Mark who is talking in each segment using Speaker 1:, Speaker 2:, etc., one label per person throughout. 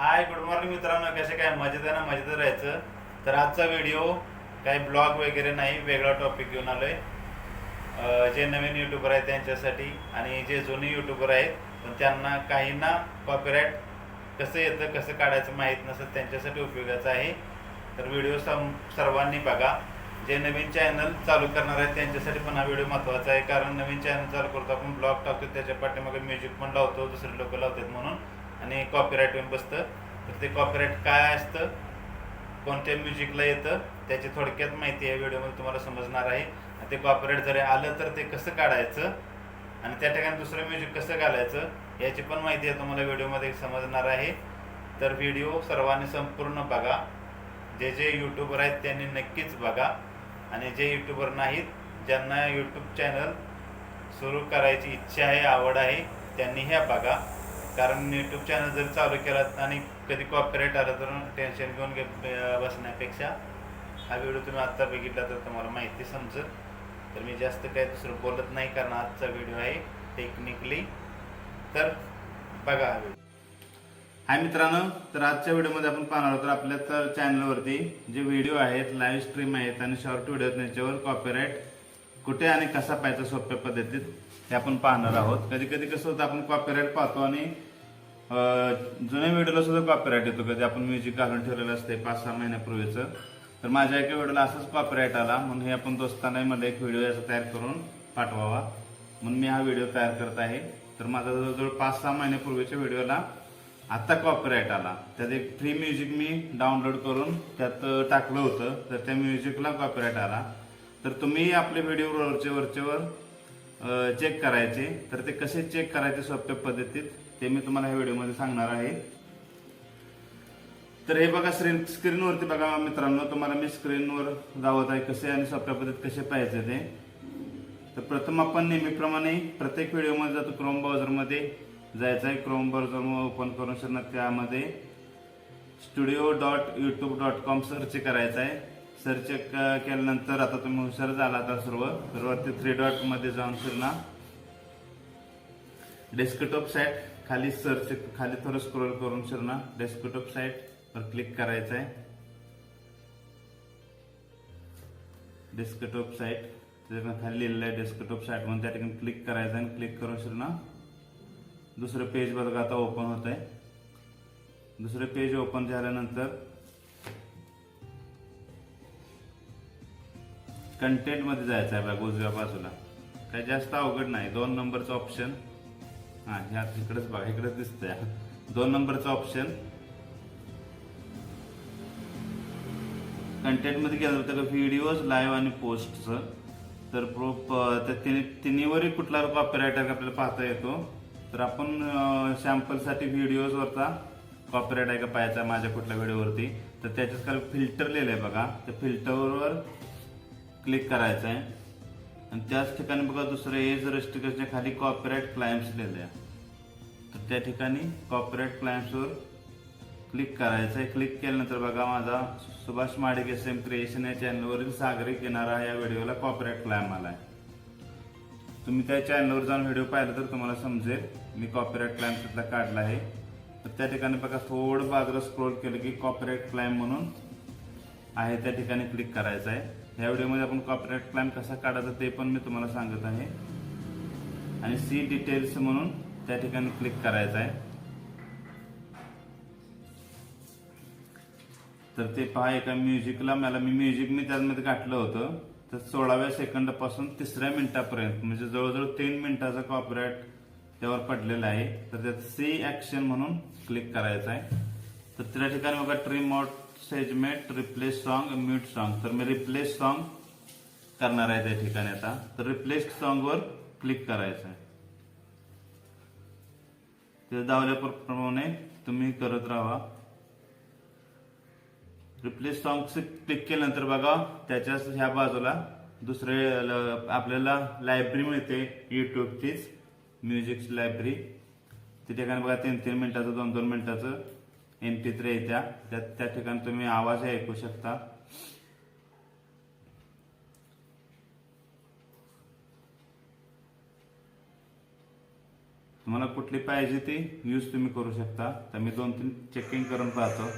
Speaker 1: Hi good morning मित्रांनो. कसे काय? मजेत आहे ना? मजेत राहायचं. तर आजचा व्हिडिओ काही ब्लॉग वगैरे नाही वेगळा टॉपिक घेऊन आलो आहे जे नवीन युट्यूबर आहेत त्यांच्यासाठी आणि जे जुने युट्यूबर आहेत पण त्यांना काहींना कॉपीराईट कसं येतं कसं काढायचं माहीत नसतं त्यांच्यासाठी उपयोगाचं आहे. तर व्हिडिओ सम सर्वांनी बघा. जे नवीन चॅनल चालू करणार आहेत त्यांच्यासाठी पण हा व्हिडिओ महत्त्वाचा आहे. कारण नवीन चॅनल चालू करतो आपण ब्लॉग टाकतो त्याच्या पाठीमागे म्युझिक पण लावतो दुसरे लोक लावतात म्हणून. आणि कॉपीराईट येऊन बसतं. तर ते कॉपीराईट काय असतं कोणत्या म्युझिकला येतं त्याची थोडक्यात माहिती या व्हिडिओमध्ये तुम्हाला समजणार आहे. आणि ते कॉपीराईट जरी आलं तर ते कसं काढायचं आणि त्या ठिकाणी दुसरं म्युझिक कसं घालायचं याची पण माहिती आहे तुम्हाला व्हिडिओमध्ये समजणार आहे. तर व्हिडिओ सर्वांनी संपूर्ण बघा. जे जे यूट्यूबर आहेत त्यांनी नक्कीच बघा. आणि जे यूट्यूबर नाहीत ज्यांना यूट्यूब चॅनल सुरू करायची इच्छा आहे आवड आहे त्यांनी ह्या बघा. कारण यूट्यूब चॅनल जर चालू केला आणि कधी कॉपीराईट आलं तर टेन्शन घेऊन घे बसण्यापेक्षा हा व्हिडिओ तुम्ही आत्ता बघितला तर तुम्हाला माहिती समजेल. तर मी जास्त काही दुसरं बोलत नाही कारण आजचा व्हिडिओ आहे टेक्निकली तर बघा हा व्हिडिओ हाय मित्रांनो तर आजच्या व्हिडिओमध्ये आपण पाहणार आहोत तर आपल्या तर चॅनलवरती जे व्हिडिओ आहेत लाईव्ह स्ट्रीम आहेत आणि शॉर्ट व्हिडिओ आहेत त्याच्यावर कॉपीराईट कुठे आणि कसा पाहायचा सोप्या पद्धतीत हे आपण पाहणार आहोत. कधी कधी कसं होतं आपण कॉपीराईट पाहतो आणि जुन्या व्हिडिओला सुद्धा कॉपीराईट येतो. कधी आपण म्युझिक घालून ठेवलेलं असते पाच सहा महिन्यापूर्वीचं. तर माझ्या एका व्हिडिओला असंच कॉपीराईट आला. म्हणून हे आपण दोस्तांना मला एक व्हिडिओ याचा तयार करून पाठवावा. म्हणून मी हा व्हिडिओ तयार करत आहे. तर माझा जवळजवळ पाच सहा महिन्यापूर्वीच्या व्हिडिओला आत्ता कॉपीराईट आला. त्यात एक फ्री म्युझिक मी डाउनलोड करून त्यात टाकलं होतं. तर त्या म्युझिकला कॉपीराईट आला. तर तुम्ही आपले व्हिडिओ वरचे वरचेवर चेक करायचे. तर ते कसे चेक करायचे सोप्या पद्धतीत ते मी तुम्हाला ह्या व्हिडिओमध्ये सांगणार आहे. तर हे बघा स्क्रीन स्क्रीनवरती बघा मित्रांनो तुम्हाला मी स्क्रीनवर दावत आहे कसे आणि सोप्या पद्धतीत कसे पाहायचे ते. तर प्रथम आपण नेहमीप्रमाणे प्रत्येक व्हिडिओमध्ये जातो क्रोम ब्राउझरमध्ये जायचं आहे क्रोम ब्राउझर ओपन करून सर त्यामध्ये. Studio dot YouTube dot com search करायचं आहे. सर्च केल्यानंतर आता तुम्ही हुशार झाला आता सर्व. तर थ्री डॉटमध्ये जाऊन फिरणार डेस्कटॉप साईट खाली सर्च खाली थोडं स्क्रोल करून फिरणार डेस्कटॉप साईट वर क्लिक करायचं आहे डेस्कटॉप साईट त्याच्याखाली लिहिलेलं आहे. डेस्कटॉप साईट म्हणून त्या ठिकाणी क्लिक करायचं आणि क्लिक करून फिरणार दुसरं पेज बघा आता ओपन होत आहे दुसरं पेज ओपन झाल्यानंतर कंटेंटमध्ये जायचं आहे बघा उजव्या बाजूला. काही जास्त अवघड नाही. दोन नंबरचं ऑप्शन हा ह्या इकडेच बघा इकडेच दिसतंय. दोन नंबरचं ऑप्शन कंटेंटमध्ये गेलं होतं व्हिडिओज लाईव्ह आणि पोस्टचं तर प्रो तर त्या तिन्हीवरही कुठला कॉपीरायटर आपल्याला पाहता येतो. तर आपण सॅम्पलसाठी व्हिडिओजवरचा कॉपीराईट आहे का पाहायचा माझ्या कुठल्या व्हिडिओवरती तर त्याच्यात काल फिल्टर लिहिलं आहे बघा. त्या फिल्टरवर क्लिक करायचं आहे आणि त्याच ठिकाणी बघा दुसरं एज रेस्ट्रिक्शनच्या खाली कॉपीराईट क्लायम्स लिहिले आहे तर त्या ठिकाणी कॉपीराईट क्लायम्सवर क्लिक करायचं आहे क्लिक केल्यानंतर बघा माझा Subhash Madik S M creation या चॅनलवरील सागरी किनारा या व्हिडिओला कॉपीराईट आला आहे तुम्ही त्या चॅनलवर जाऊन व्हिडिओ पाहिला तर तुम्हाला समजेल मी कॉपीराईट क्लाइम तिथला काढला आहे. तर त्या ठिकाणी बघा थोडं बाजूला स्क्रोल केलं की कॉपीराईट क्लाइम म्हणून आहे त्या ठिकाणी क्लिक करायचं आहे ह्या व्हिडिओमध्ये आपण कॉपरेट प्लॅन कसा काढायचा ते पण मी तुम्हाला सांगत आहे. आणि सी डिटेल्स म्हणून त्या ठिकाणी क्लिक करायचं आहे तर ते पहा एका म्युझिकला मला मी म्युझिक मी त्यामध्ये घातलं होतं. तर सोळाव्या सेकंदापासून तिसऱ्या मिनिटापर्यंत म्हणजे जवळजवळ तीन मिनिटाचा कॉपरेट त्यावर पडलेला आहे. तर त्यात सी ऍक्शन म्हणून क्लिक करायचं आहे तर त्या ठिकाणी बघा trim out segment replace song mute song तर मी रिप्लेस सॉन्ग करणार आहे त्या ठिकाणी आता. तर रिप्लेस सॉन्गवर क्लिक करायचं आहे. ते दावल्याप्रमाणे तुम्ही करत राहा. रिप्लेस सॉन्ग क्लिक केल्यानंतर बघा त्याच्याच ह्या बाजूला दुसरे ल- आपल्याला लायब्ररी मिळते युट्यूबचीच म्युझिकची लायब्ररी त्या ठिकाणी बघा तीन तीन मिनिटाचं दोन दोन मिनिटाचं एम पी थ्री येत्या त्या. त्या ठिकाणी तुम्ही आवाज ऐकू शकता. तुम्हाला कुठली पाहिजे ती यूज तुम्ही करू शकता. तर मी दोन तीन चेकिंग करून पाहतो.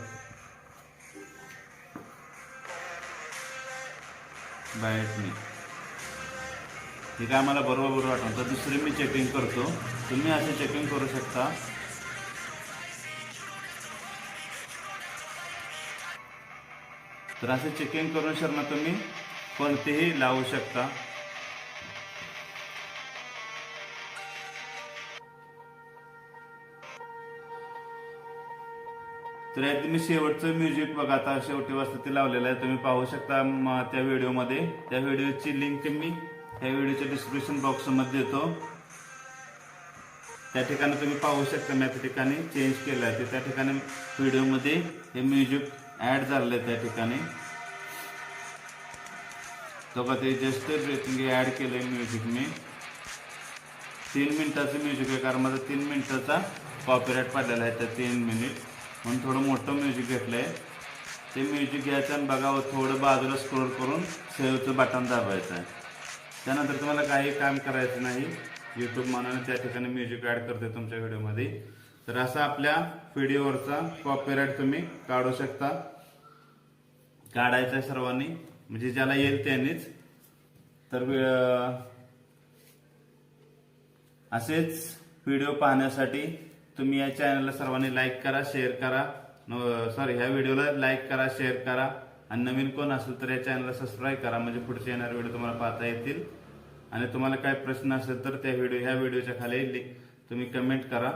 Speaker 1: बायटनी हे काय मला बरोबर बरोबर वाटतं? तर दुसरी मी चेकिंग करतो. तुम्ही असे चेकिंग करू शकता. तर असे चेकिंग करून शरणा तुम्ही कोणतेही लावू शकता. तर यात तुम्ही शेवटचं म्युझिक बघा. आता शेवटी वाजता ते लावलेलं आहे. तुम्ही पाहू शकता त्या व्हिडिओमध्ये. त्या व्हिडिओची लिंक मी त्या व्हिडिओच्या डिस्क्रिप्शन बॉक्समध्ये देतो. त्या ठिकाणी तुम्ही पाहू शकता मी त्या ठिकाणी चेंज केलं आहे त्या ठिकाणी व्हिडिओमध्ये हे म्युझिक ॲड झालेलं आहे त्या ठिकाणी. बघा ते जस्ट ब्रेथिंग ॲड केलं आहे म्युझिक मी. तीन मिनिटाचं म्युझिक आहे कारण माझा तीन मिनिटाचा कॉपीराईट पडलेला आहे त्या तीन मिनिट म्हणून थोडं मोठं म्युझिक घेतलं आहे ते म्युझिक घ्यायचं आणि बघावं थोडं बाजूला स्क्रोल करून सेवचं बटन दाबायचं आहे. त्यानंतर तुम्हाला काही काम करायचं नाही. यूट्यूब मनाने त्या ठिकाणी म्युझिक ॲड करते तुमच्या व्हिडिओमध्ये तर असा आपल्या व्हिडिओवरचा कॉपीराईट तुम्ही काढू शकता. काढायचा आहे सर्वांनी. म्हणजे ज्याला येईल त्यांनीच. तर असेच व्हिडिओ पाहण्यासाठी तुम्ही या चॅनलला सर्वांनी लाईक करा शेअर करा. सॉरी ह्या व्हिडिओला लाईक करा शेअर करा. आणि नवीन कोण असेल तर या चॅनलला सबस्क्राईब करा. म्हणजे पुढचे येणारे व्हिडिओ तुम्हाला पाहता येतील. आणि तुम्हाला काय प्रश्न असेल तर त्या व्हिडिओ ह्या व्हिडिओच्या खाली लिंक तुम्ही कमेंट करा.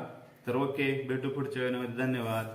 Speaker 1: तर ओके भेटू पुढच्या वेळेमध्ये धन्यवाद.